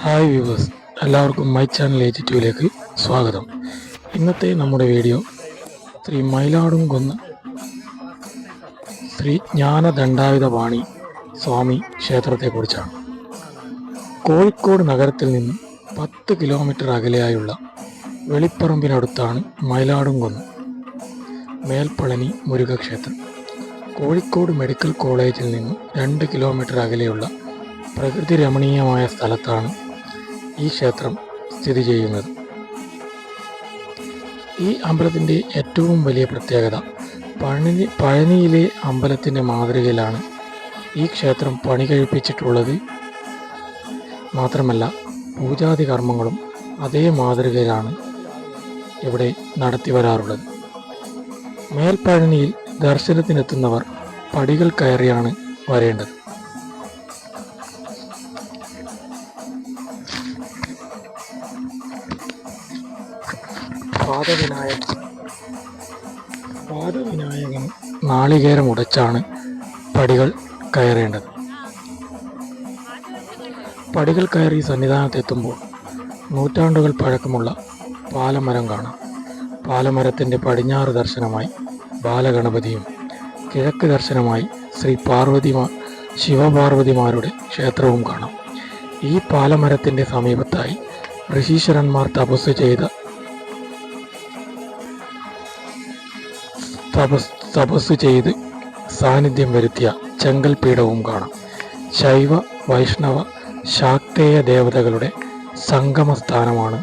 Hi viewers എല്ലാവർക്കും my channel eighty ടുവിലേക്ക് സ്വാഗതം. ഇന്നത്തെ നമ്മുടെ വീഡിയോ ശ്രീ മയിലാടും കുന്ന് ശ്രീ ജ്ഞാനദണ്ഡായുധ വാണി സ്വാമി ക്ഷേത്രത്തെക്കുറിച്ചാണ്. കോഴിക്കോട് നഗരത്തിൽ നിന്ന് പത്ത് കിലോമീറ്റർ അകലെയായുള്ള വെളിപ്പറമ്പിനടുത്താണ് മയിലാടും കുന്ന് മേൽപ്പളനി മുരുകക്ഷേത്രം. കോഴിക്കോട് മെഡിക്കൽ കോളേജിൽ നിന്ന് രണ്ട് കിലോമീറ്റർ അകലെയുള്ള പ്രകൃതി രമണീയമായ സ്ഥലത്താണ് ഈ ക്ഷേത്രം സ്ഥിതി ചെയ്യുന്നത്. ഈ അമ്പലത്തിന്റെ ഏറ്റവും വലിയ പ്രത്യേകത പഴനി പഴനിയിലെ അമ്പലത്തിന്റെ മാതൃകയിലാണ് ഈ ക്ഷേത്രം പണി കഴിപ്പിച്ചിട്ടുള്ളത്. മാത്രമല്ല പൂജാതി കർമ്മങ്ങളും അതേ മാതൃകയിലാണ് ഇവിടെ നടത്തി വരാറുള്ളത്. മേൽപ്പഴനിയിൽ ദർശനത്തിനെത്തുന്നവർ പടികൾ കയറിയാണ് വരേണ്ടത്. പാദവിനായകൻ. പാദവിനായകൻ നാളികേരം ഉടച്ചാണ് പടികൾ കയറേണ്ടത്. പടികൾ കയറി സന്നിധാനത്തെത്തുമ്പോൾ നൂറ്റാണ്ടുകൾ പഴക്കമുള്ള പാലമരം കാണാം. പാലമരത്തിന്റെ പടിഞ്ഞാറ് ദർശനമായി ബാലഗണപതിയും കിഴക്ക് ദർശനമായി ശ്രീ പാർവതിമാ ശിവപാർവതിമാരുടെ ക്ഷേത്രവും കാണാം. ഈ പാലമരത്തിന്റെ സമീപത്തായി ഋഷീശ്വരന്മാർ തപസ് ചെയ്ത തപസ് തപസ് ചെയ്ത് സാന്നിധ്യം വരുത്തിയ ചെങ്കൽ പീഠവും കാണാം. ശൈവ വൈഷ്ണവ ശാക്തേയ ദേവതകളുടെ സംഗമ സ്ഥാനമാണ്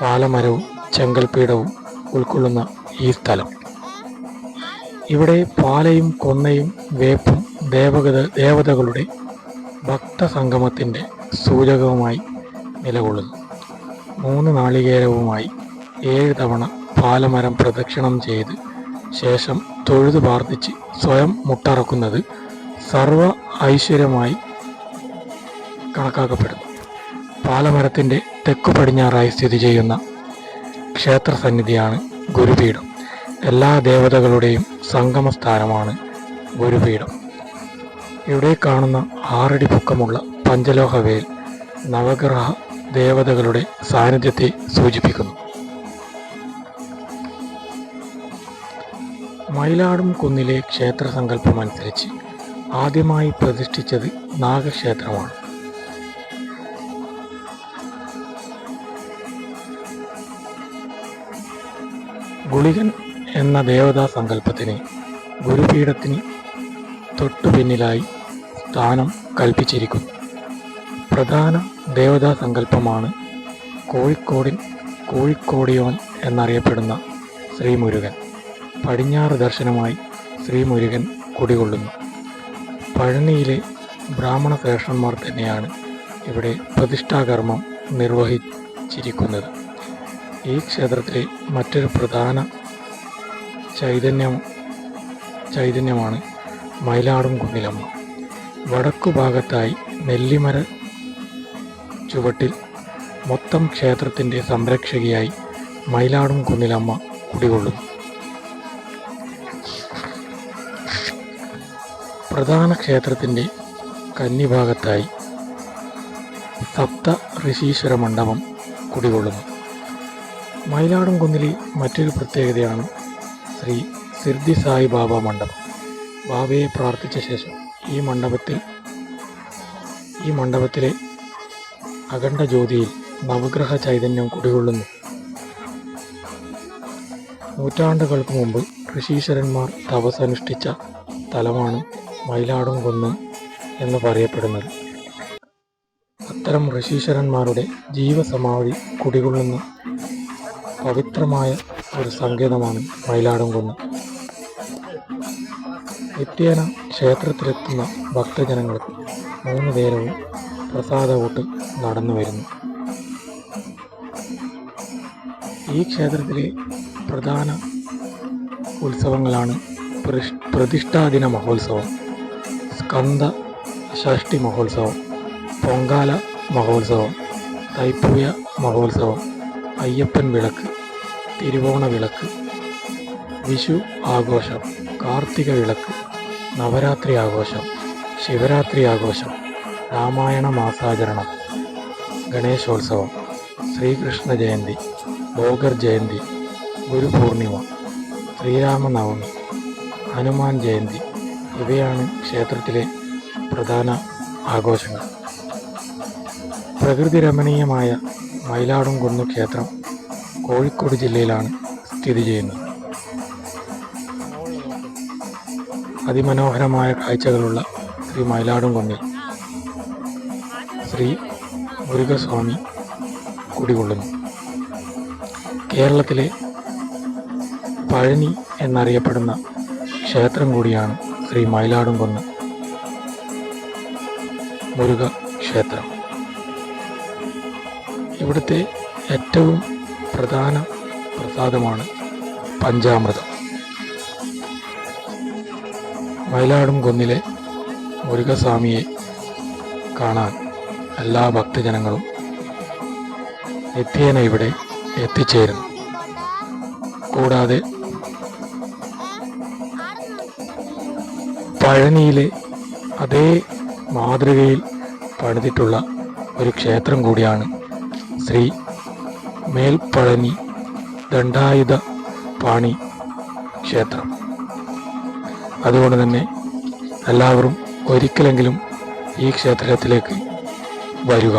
പാലമരവും ചെങ്കൽ പീഠവും ഉൾക്കൊള്ളുന്ന ഈ സ്ഥലം. ഇവിടെ പാലയും കൊന്നയും വേപ്പും ദേവഗത ദേവതകളുടെ ഭക്തസംഗമത്തിന്റെ സൂചകവുമായി നിലകൊള്ളുന്നു. മൂന്ന് നാളികേരവുമായി ഏഴ് തവണ പാലമരം പ്രദക്ഷിണം ചെയ്ത് ശേഷം തൊഴുതു പ്രാർത്ഥിച്ച് സ്വയം മുട്ടറക്കുന്നത് സർവ ഐശ്വര്യമായി കണക്കാക്കപ്പെടുന്നു. പാലമരത്തിന്റെ തെക്കു പടിഞ്ഞാറായി സ്ഥിതി ചെയ്യുന്ന ക്ഷേത്ര സന്നിധിയാണ് ഗുരുപീഠം. എല്ലാ ദേവതകളുടെയും സംഗമ സ്ഥാനമാണ് ഗുരുപീഠം. ഇവിടെ കാണുന്ന ആറടി പൊക്കമുള്ള പഞ്ചലോഹവേൽ നവഗ്രഹ ദേവതകളുടെ സാന്നിധ്യത്തെ സൂചിപ്പിക്കുന്നു. മയിലാടും കുന്നിലെ ക്ഷേത്ര സങ്കല്പമനുസരിച്ച് ആദ്യമായി പ്രതിഷ്ഠിച്ചത് നാഗക്ഷേത്രമാണ്. ഗുളികൻ എന്ന ദേവതാ സങ്കല്പത്തിന് ഗുരുപീഠത്തിന് തൊട്ടു പിന്നിലായി സ്ഥാനം കൽപ്പിച്ചിരിക്കുന്നു. പ്രധാന ദേവതാ സങ്കല്പമാണ് കോഴിക്കോടിൻ കോഴിക്കോടിയോൻ എന്നറിയപ്പെടുന്ന ശ്രീ മുരുകൻ പടിഞ്ഞാറ് ദർശനമായി ശ്രീമുരുകൻ കുടികൊള്ളുന്നു. പഴനിയിലെ ബ്രാഹ്മണ ശ്രേഷ്ഠന്മാർ തന്നെയാണ് ഇവിടെ പ്രതിഷ്ഠാകർമ്മം നിർവഹിച്ചിരിക്കുന്നത്. ഈ ക്ഷേത്രത്തിലെ മറ്റൊരു പ്രധാന ചൈതന്യം ചൈതന്യമാണ് മയിലാടും കുന്നിലമ്മ. വടക്കു ഭാഗത്തായി നെല്ലിമര ചുവട്ടിൽ മൊത്തം ക്ഷേത്രത്തിന്റെ സംരക്ഷകയായി മയിലാടും കുന്നിലമ്മ കുടികൊള്ളുന്നു. പ്രധാന കന്നിഭാഗത്തായി സപ്ത ഋഷീശ്വര മണ്ഡപം കുടികൊള്ളുന്നു. മയിലാടും കുന്നിലെ മറ്റൊരു പ്രത്യേകതയാണ് ശ്രീ സിർദി സായി ബാബ മണ്ഡപം. ബാബയെ പ്രാർത്ഥിച്ച ശേഷം ഈ മണ്ഡപത്തിൽ ഈ മണ്ഡപത്തിലെ അഖണ്ഡ ജ്യോതിയിൽ നവഗ്രഹ ചൈതന്യം കുടികൊള്ളുന്നു. നൂറ്റാണ്ടുകൾക്ക് മുമ്പ് ഋഷീശ്വരന്മാർ തപസ്സനുഷ്ഠിച്ച സ്ഥലമാണ് മയിലാടും കുന്ന് എന്ന് പറയപ്പെടുന്നത്. അത്തരം ഋഷീശ്വരന്മാരുടെ ജീവസമാധി കുടികൊള്ളുന്ന പവിത്രമായ ഒരു സങ്കേതമാണ് മയിലാടും കുന്ന്. നിത്യേന ക്ഷേത്രത്തിലെത്തുന്ന ഭക്തജനങ്ങൾക്ക് മൂന്ന് നേരവും പ്രസാദകൂട്ട് നടന്നു വരുന്നു. ഈ ക്ഷേത്രത്തിലെ പ്രധാന ഉത്സവങ്ങളാണ് പ്രതിഷ്ഠാദിന മഹോത്സവം. സ്കന്ദ ഷഷ്ടി മഹോത്സവം പൊങ്കാല മഹോത്സവം തൈപ്പൂയ മഹോത്സവം അയ്യപ്പൻ വിളക്ക് തിരുവോണ വിളക്ക് വിഷു ആഘോഷം കാർത്തിക വിളക്ക് നവരാത്രി ആഘോഷം ശിവരാത്രി ആഘോഷം രാമായണ മാസാചരണം ഗണേശോത്സവം ശ്രീകൃഷ്ണ ജയന്തി ഭോഗർ ജയന്തി ഗുരുപൂർണിമ ശ്രീരാമനവമി ഹനുമാൻ ജയന്തി ഇവയാണ് ക്ഷേത്രത്തിലെ പ്രധാന ആഘോഷങ്ങൾ. പ്രകൃതി രമണീയമായ മയിലാടുംകുന്ന് ക്ഷേത്രം കോഴിക്കോട് ജില്ലയിലാണ് സ്ഥിതി ചെയ്യുന്നത്. അതിമനോഹരമായ കാഴ്ചകളുള്ള ശ്രീ മയിലാടുംകുന്നിൽ ശ്രീ മുരുകസ്വാമി കുടികൊള്ളുന്നു കേരളത്തിലെ പഴനി എന്നറിയപ്പെടുന്ന ക്ഷേത്രം കൂടിയാണ് ശ്രീ മയിലാടുംകുന്ന് മുരുക ക്ഷേത്രം. ഇവിടുത്തെ ഏറ്റവും പ്രധാന പ്രസാദമാണ് പഞ്ചാമൃതം. മയിലാടും കുന്നിലെ മുരുകസ്വാമിയെ കാണാൻ എല്ലാ ഭക്തജനങ്ങളും നിത്യേന ഇവിടെ എത്തിച്ചേരുന്നു. കൂടാതെ പഴനിയിലെ അതേ മാതൃകയിൽ പണിതിട്ടുള്ള ഒരു ക്ഷേത്രം കൂടിയാണ് ശ്രീ മേൽപ്പഴനി ദണ്ഡായുധ പാണി ക്ഷേത്രം. അതുകൊണ്ട് തന്നെ എല്ലാവരും ഒരിക്കലെങ്കിലും ഈ ക്ഷേത്രത്തിലേക്ക് വരിക.